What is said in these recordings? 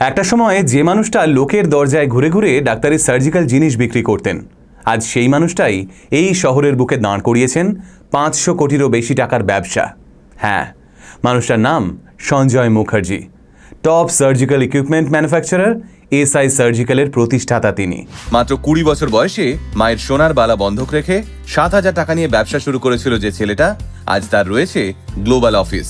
একটা সময়ে যে মানুষটা লোকের দরজায় ঘুরে ঘুরে ডাক্তারের সার্জিক্যাল জিনিস বিক্রি করতেন, আজ সেই মানুষটাই এই শহরের বুকে দাঁড় করিয়েছেন পাঁচশো কোটিরও বেশি টাকার ব্যবসা। হ্যাঁ মানুষটার নাম Sanjay Mukherjee top surgical equipment manufacturer SI সার্জিক্যালের প্রতিষ্ঠাতা তিনি। মাত্র কুড়ি বছর বয়সে মায়ের সোনার বালা বন্ধক রেখে সাত হাজার টাকা নিয়ে ব্যবসা শুরু করেছিল যে ছেলেটা, আজ তার রয়েছে গ্লোবাল অফিস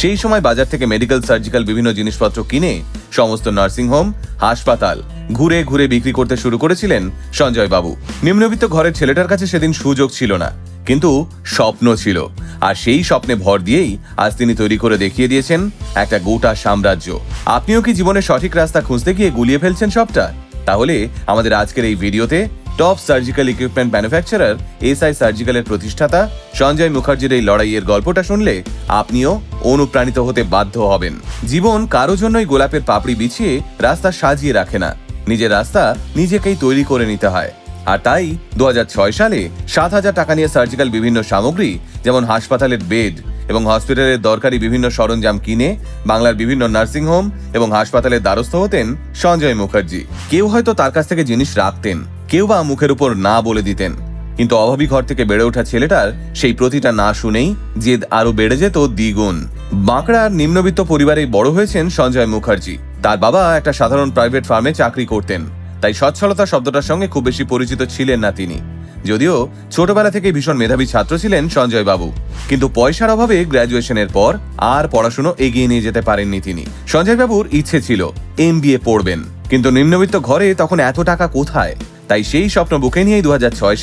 সেই সময় বাজার থেকে মেডিকেল সার্জিক্যাল বিভিন্ন জিনিসপত্র কিনে সমস্ত নার্সিংহোম হাসপাতাল ঘুরে ঘুরে বিক্রি করতে শুরু করেছিলেন সঞ্জয় বাবু। নিম্নবিত্ত ঘরের ছেলেটার কাছে সেদিন সুযোগ ছিল না, কিন্তু স্বপ্ন ছিল। আর সেই স্বপ্নে ভর দিয়েই আজ তিনি তৈরি করে দেখিয়ে দিয়েছেন একটা গোটা সাম্রাজ্য। আপনিও কি জীবনের সঠিক রাস্তা খুঁজতে গিয়ে গুলিয়ে ফেলছেন সবটা? তাহলে আমাদের আজকের এই ভিডিওতে top surgical equipment manufacturer SI সার্জিক্যালের প্রতিষ্ঠাতা সঞ্জয় মুখার্জির এই লড়াইয়ের গল্পটা শুনলে আপনিও অনুপ্রাণিত হতে বাধ্য হবেন। জীবন কারও জন্যই গোলাপের পাপড়ি বিছিয়ে রাস্তা সাজিয়ে রাখে না। নিজের রাস্তা নিজেকেই তৈরি করে নিতে হয়। আর তাই দু হাজার ছয় সালে সাত হাজার টাকা নিয়ে সার্জিক্যাল বিভিন্ন সামগ্রী, যেমন হাসপাতালের বেড এবং হসপিটালের দরকারি বিভিন্ন সরঞ্জাম কিনে বাংলার বিভিন্ন নার্সিংহোম এবং হাসপাতালের দ্বারস্থ হতেন সঞ্জয় মুখার্জি। কেউ হয়তো তার কাছ থেকে জিনিস রাখতেন। কেউ বা মুখের উপর না বলে দিতেন। কিন্তু অভাবী ঘর থেকে বেড়ে ওঠা ছেলেটার সেই প্রতিটা না শুনেই জেদ আরও বেড়ে যেত দ্বিগুণ। বাঁকড়ার নিম্নবিত্ত পরিবারে বড় হয়েছেন সঞ্জয় মুখার্জি। তার বাবা একটা সাধারণ প্রাইভেট ফার্মে চাকরি করতেন। তাই সচ্ছলতা শব্দটার সঙ্গে খুব বেশি পরিচিত ছিলেন না তিনি। যদিও ছোটবেলা থেকে ভীষণ মেধাবী ছাত্র ছিলেন সঞ্জয় বাবু। কিন্তু পয়সার অভাবে গ্র্যাজুয়েশনের পর আর পড়াশুনো এগিয়ে নিয়ে যেতে পারেননি তিনি। সঞ্জয় বাবুর ইচ্ছে ছিল, এম পড়বেন। কিন্তু নিম্নবিত্ত ঘরে তখন এত টাকা কোথায়? তাই সেই স্বপ্ন বুকে নিয়েই দু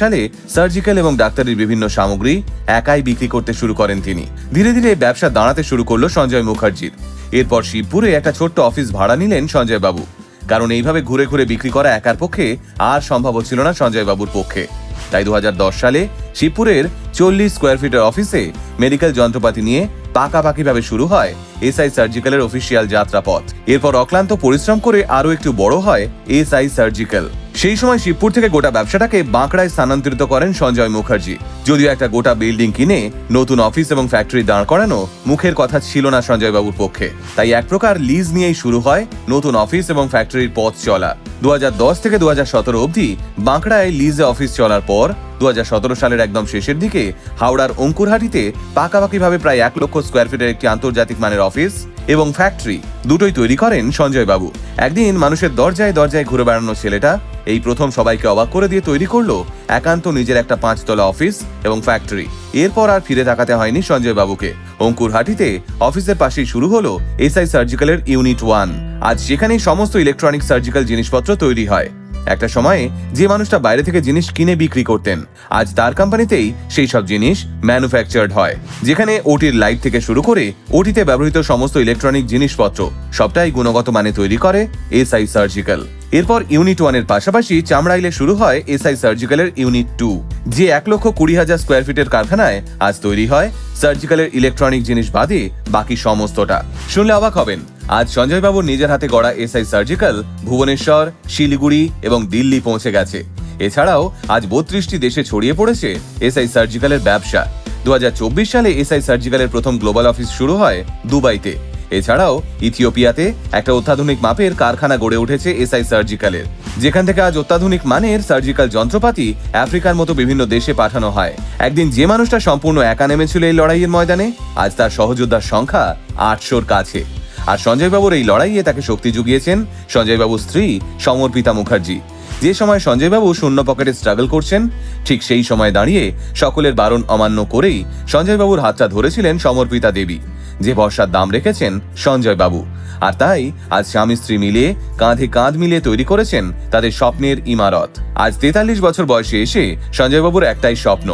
সালে সার্জিক্যাল এবং ডাক্তারির বিভিন্ন সামগ্রী একাই বিক্রি করতে শুরু করেন তিনি। ধীরে ধীরে ব্যবসা দাঁড়াতে শুরু করল সঞ্জয় মুখার্জির। এরপর শিবপুরে একটা ছোট্ট অফিস ভাড়া নিলেন সঞ্জয় বাবু কারণ এইভাবে ঘুরে ঘুরে বিক্রি করা একার পক্ষে আর সম্ভব হচ্ছিল না সঞ্জয় বাবুর পক্ষে। তাই দু হাজার দশ সালে শিবপুরের চল্লিশ স্কোয়ার ফিটের অফিসে মেডিকেল যন্ত্রপাতি নিয়ে পাকাপাকিভাবে শুরু হয় এসআই সার্জিক্যালের অফিসিয়াল যাত্রাপথ। এরপর অক্লান্ত পরিশ্রম করে আরও একটু বড় হয় এসআই সার্জিক্যাল। সেই সময় শিবপুর থেকে গোটা ব্যবসাটাকে বাঁকড়ায় স্থানান্তরিত করেন সঞ্জয় মুখার্জি। যদিও একটা গোটা বিল্ডিং কিনে নতুন অফিস এবং ফ্যাক্টরি দাঁড় করানো মুখের কথা ছিল না সঞ্জয় বাবুর পক্ষে। তাই এক প্রকার লিজ নিয়েই শুরু হয় নতুন অফিস এবং ফ্যাক্টরির পথ চলা। দু হাজার দশ থেকে দু হাজার সতেরো অবধি বাঁকড়ায় লিজে অফিস চলার পর দু হাজার সতেরো সালের একদম শেষের দিকে হাওড়ার অঙ্কুরহাটিতে পাকাপাকিভাবে প্রায় এক লক্ষ স্কোয়ার ফিটের একটি আন্তর্জাতিক মানের অফিস এবং ফ্যাক্টরি দুটোই তৈরি করেন সঞ্জয় বাবু একদিন মানুষের দরজায় দরজায় ঘুরে বেড়ানো ছেলেটা এই প্রথম সবাইকে অবাক করে দিয়ে তৈরি করল একান্ত নিজের একটা পাঁচতলা অফিস এবং ফ্যাক্টরি। এরপর আর ফিরে তাকাতে হয়নি সঞ্জয় বাবুকে। অঙ্কুরহাটিতে অফিসের পাশেই শুরু হলো এসআই সার্জিক্যালের ইউনিট ওয়ান। আজ সেখানেই সমস্ত ইলেকট্রনিক সার্জিক্যাল জিনিসপত্র তৈরি হয়। একটা সময়ে যে মানুষটা বাইরে থেকে জিনিস কিনে বিক্রি করতেন, আজ তার কোম্পানিতেই সেই সব জিনিস ম্যানুফ্যাকচার্ড হয়। যেখানে ওটির লাইট থেকে শুরু করে ওটিতে ব্যবহৃত সমস্ত ইলেকট্রনিক জিনিসপত্র, সবটাই গুণগত মানে তৈরি করে এসআই সার্জিক্যাল। এরপর ইউনিট ওয়ানের পাশাপাশি চামড়াইলে শুরু হয় এসআই সার্জিক্যালের ইউনিট টু, যে এক লক্ষ কুড়ি হাজার স্কোয়ার ফিটের কারখানায় আজ তৈরি হয়। সার্জিক্যালের ইলেকট্রনিক জিনিস বাদে বাকি সমস্তটা। শুনলে অবাক হবেন, আজ সঞ্জয় বাবুর নিজের হাতে গড়া এসআই সার্জিক্যাল ভুবনেশ্বর, শিলিগুড়ি এবং দিল্লি পৌঁছে গেছে। এছাড়াও আজ বত্রিশটি দেশে ছড়িয়ে পড়েছে এসআই সার্জিক্যালের ব্যবসা। দু হাজার চব্বিশ সালে এসআই সার্জিক্যালের প্রথম গ্লোবাল অফিস শুরু হয় দুবাইতে। এছাড়াও ইথিওপিয়াতে একটা অত্যাধুনিক মাপের কারখানা গড়ে উঠেছে এসআই সার্জিক্যালের। যেখান থেকে আজ অত্যাধুনিক মানের সার্জিক্যাল যন্ত্রপাতি আফ্রিকার মতো বিভিন্ন দেশে পাঠানো হয়। একদিন যে মানুষটা সম্পূর্ণ একা নেমেছিল এই লড়াইয়ের ময়দানে, আজ তার সহযোদ্ধার সংখ্যা আটশোর কাছে। আর সঞ্জয়বাবুর এই লড়াইয়ে তাকে শক্তি জুগিয়েছেন সঞ্জয়বাবুর স্ত্রী সমর্পিতা মুখার্জি। যে সময় সঞ্জয়বাবু শূন্য পকেটে স্ট্রাগল করছেন, ঠিক সেই সময় দাঁড়িয়ে সকলের বারণ অমান্য করেই সঞ্জয়বাবুর হাতটা ধরেছিলেন সমর্পিতা দেবী। যে বর্ষার দাম রেখেছেন সঞ্জয় বাবু। আর তাই আজ স্বামী স্ত্রী মিলিয়ে কাঁধে কাঁধ মিলিয়ে তৈরি করেছেন তাদের স্বপ্নের ইমারত। আজ তেতাল্লিশ বছর বয়সে এসে সঞ্জয়বাবুর একটাই স্বপ্ন,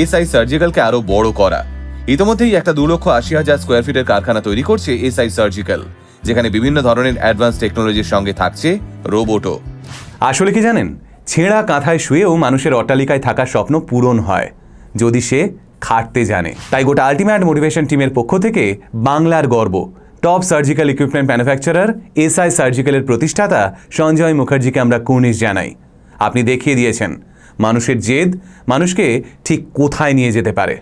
এসআই সার্জিক্যালকে আরও বড় করা। ইতোমধ্যেই একটা দু লক্ষ আশি হাজার স্কোয়ার ফিটের কারখানা তৈরি করছে এসআই সার্জিক্যাল, যেখানে বিভিন্ন ধরনের অ্যাডভান্স টেকনোলজির সঙ্গে থাকছে রোবটও। আসলে কি জানেন? ছেঁড়া কাঁথায় শুয়েও মানুষের অট্টালিকায় থাকার স্বপ্ন পূরণ হয়। যদি সে খাটতে জানে। তাই গোটা আলটিমেট মোটিভেশন টিমের পক্ষ থেকে বাংলার গর্ব। Top surgical equipment manufacturer SI সার্জিক্যালের প্রতিষ্ঠাতা সঞ্জয় মুখার্জিকে আমরা কুর্নিশ জানাই। আপনি দেখিয়ে দিয়েছেন, মানুষের জেদ মানুষকে ঠিক কোথায় নিয়ে যেতে পারে।